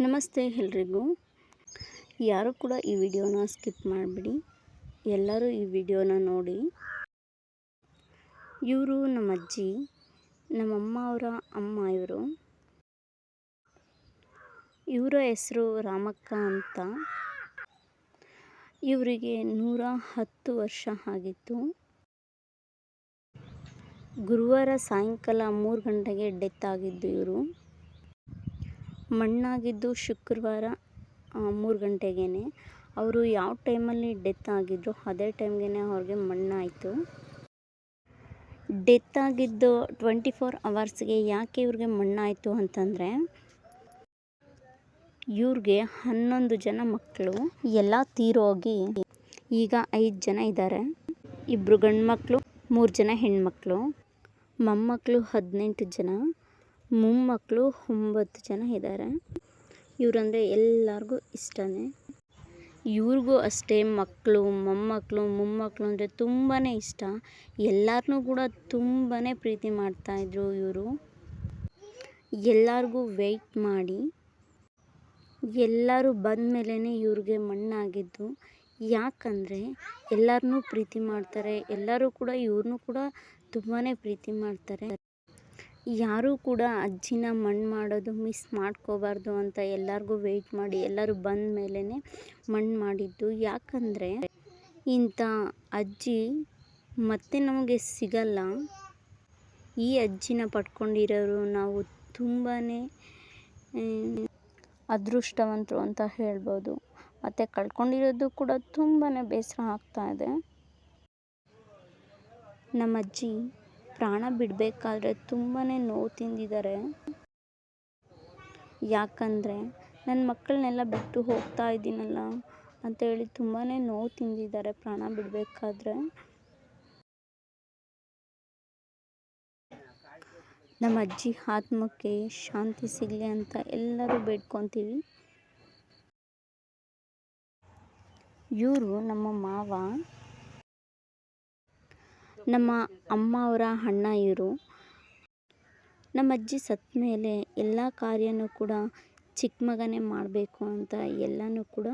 ನಮಸ್ತೆ ಎಲ್ರಿಗೂ. ಯಾರು ಕೂಡ ಈ ವಿಡಿಯೋನ ಸ್ಕಿಪ್ ಮಾಡಿಬಿಡಿ. ಎಲ್ಲರೂ ಈ ವಿಡಿಯೋನ ನೋಡಿ. ಇವರು ನಮ್ಮ ಅಜ್ಜಿ ನಮ್ಮಮ್ಮ ಅವರ ಅಮ್ಮ ಇವರು. ಇವರ ಹೆಸರು ರಾಮಕ್ಕ ಅಂತ. ಇವರಿಗೆ ನೂರ ಹತ್ತು ವರ್ಷ ಆಗಿತ್ತು. ಗುರುವಾರ ಸಾಯಂಕಾಲ ಮೂರು ಗಂಟೆಗೆ ಡೆತ್ ಆಗಿದ್ದು ಇವರು. ಮಣ್ಣಾಗಿದ್ದು ಶುಕ್ರವಾರ ಮೂರು ಗಂಟೆಗೇ ಅವರು ಯಾವ ಟೈಮಲ್ಲಿ ಡೆತ್ ಆಗಿದ್ರು ಅದೇ ಟೈಮ್ಗೆ ಅವ್ರಿಗೆ ಮಣ್ಣಾಯಿತು. ಡೆತ್ ಆಗಿದ್ದು ಟ್ವೆಂಟಿ ಫೋರ್ ಅವರ್ಸ್ಗೆ ಯಾಕೆ ಇವ್ರಿಗೆ ಮಣ್ಣಾಯಿತು ಅಂತಂದರೆ, ಇವ್ರಿಗೆ ಹನ್ನೊಂದು ಜನ ಮಕ್ಕಳು ಎಲ್ಲ ತೀರೋಗಿ ಈಗ ಐದು ಜನ ಇದ್ದಾರೆ ಇಬ್ಬರು ಗಂಡು ಮಕ್ಕಳು ಮೂರು ಜನ ಹೆಣ್ಮಕ್ಳು ಮೊಮ್ಮಕ್ಕಳು ಹದಿನೆಂಟು ಜನ. ಮೊಮ್ಮಕ್ಕಳು ಒಂಬತ್ತು ಜನ ಇದ್ದಾರೆ. ಇವರಂದರೆ ಎಲ್ಲರಿಗೂ ಇಷ್ಟನೇ. ಇವ್ರಿಗೂ ಅಷ್ಟೇ ಮಕ್ಕಳು, ಮೊಮ್ಮಕ್ಕಳು ಮೊಮ್ಮಕ್ಕಳು ಅಂದರೆ ತುಂಬಾ ಇಷ್ಟ. ಎಲ್ಲರನ್ನೂ ಕೂಡ ತುಂಬಾ ಪ್ರೀತಿ ಮಾಡ್ತಾಯಿದ್ರು ಇವರು. ಎಲ್ಲರಿಗೂ ವೆಯ್ಟ್ ಮಾಡಿ. ಎಲ್ಲರೂ ಬಂದ ಮೇಲೇ ಇವ್ರಿಗೆ ಮಣ್ಣಾಗಿದ್ದು. ಯಾಕಂದರೆ ಎಲ್ಲರನ್ನೂ ಪ್ರೀತಿ ಮಾಡ್ತಾರೆ. ಎಲ್ಲರೂ ಕೂಡ ಇವ್ರನ್ನೂ ಕೂಡ ತುಂಬಾ ಪ್ರೀತಿ ಮಾಡ್ತಾರೆ. ಯಾರೂ ಕೂಡ ಅಜ್ಜಿನ ಮಣ್ಣು ಮಾಡೋದು ಮಿಸ್ ಮಾಡ್ಕೋಬಾರ್ದು ಅಂತ ಎಲ್ಲರಿಗೂ ವೆಯ್ಟ್ ಮಾಡಿ ಎಲ್ಲರೂ ಬಂದ ಮೇಲೇ ಮಣ್ಣು ಮಾಡಿದ್ದು. ಯಾಕಂದರೆ ಇಂಥ ಅಜ್ಜಿ ಮತ್ತೆ ನಮಗೆ ಸಿಗಲ್ಲ. ಈ ಅಜ್ಜಿನ ಪಡ್ಕೊಂಡಿರೋರು ನಾವು ತುಂಬಾ ಅದೃಷ್ಟವಂತರು ಅಂತ ಹೇಳ್ಬೋದು. ಮತ್ತು ಕಳ್ಕೊಂಡಿರೋದು ಕೂಡ ತುಂಬಾ ಬೇಸರ ಆಗ್ತಾಯಿದೆ ನಮ್ಮ ಅಜ್ಜಿ ಪ್ರಾಣ ಬಿಡಬೇಕಾದ್ರೆ ತುಂಬಾ ನೋವು ತಿಂದಿದ್ದಾರೆ. ಯಾಕಂದರೆ ನನ್ನ ಮಕ್ಕಳನ್ನೆಲ್ಲ ಬಿಟ್ಟು ಹೋಗ್ತಾ ಇದ್ದೀನಲ್ಲ ಅಂತೇಳಿ ತುಂಬಾ ನೋವು ತಿಂದಿದ್ದಾರೆ ಪ್ರಾಣ ಬಿಡಬೇಕಾದ್ರೆ. ನಮ್ಮ ಅಜ್ಜಿ ಆತ್ಮಕ್ಕೆ ಶಾಂತಿ ಸಿಗಲಿ ಅಂತ ಎಲ್ಲರೂ ಬೇಡ್ಕೊತೀವಿ. ಇವರು ನಮ್ಮ ಮಾವ. ನಮ್ಮ ಅಮ್ಮ ಅವರ ಅಣ್ಣ ಇವರು. ನಮ್ಮ ಅಜ್ಜಿ ಸತ್ತ ಮೇಲೆ ಎಲ್ಲ ಕಾರ್ಯನೂ ಕೂಡ ಚಿಕ್ಕ ಮಗನೇ ಮಾಡಬೇಕು ಅಂತ ಎಲ್ಲನೂ ಕೂಡ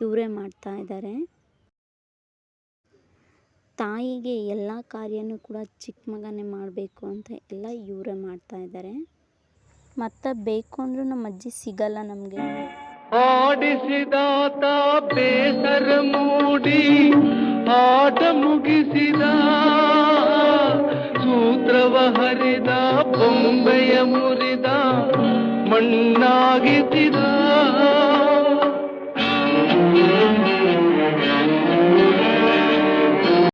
ಇವರೇ ಮಾಡ್ತಾ ಇದ್ದಾರೆ ತಾಯಿಗೆ ಎಲ್ಲ ಕಾರ್ಯನೂ ಕೂಡ ಚಿಕ್ಕ ಮಗನೇ ಮಾಡಬೇಕು ಅಂತ ಎಲ್ಲ ಇವರೇ ಮಾಡ್ತಾ ಇದ್ದಾರೆ ಮತ್ತು ಬೇಕು ಅಂದರೂ ನಮ್ಮ ಅಜ್ಜಿ ಸಿಗಲ್ಲ ನಮಗೆ. ಆಡಿಸಿದಾತ ಬೇಸರ ಮೂಡಿ ಆಟ ಮುಗಿಸಿದ ಮೆರೆದ ಬೊಂಬೆಯ ಮುರಿದ ಮಣ್ಣಾಗಿದ್ದ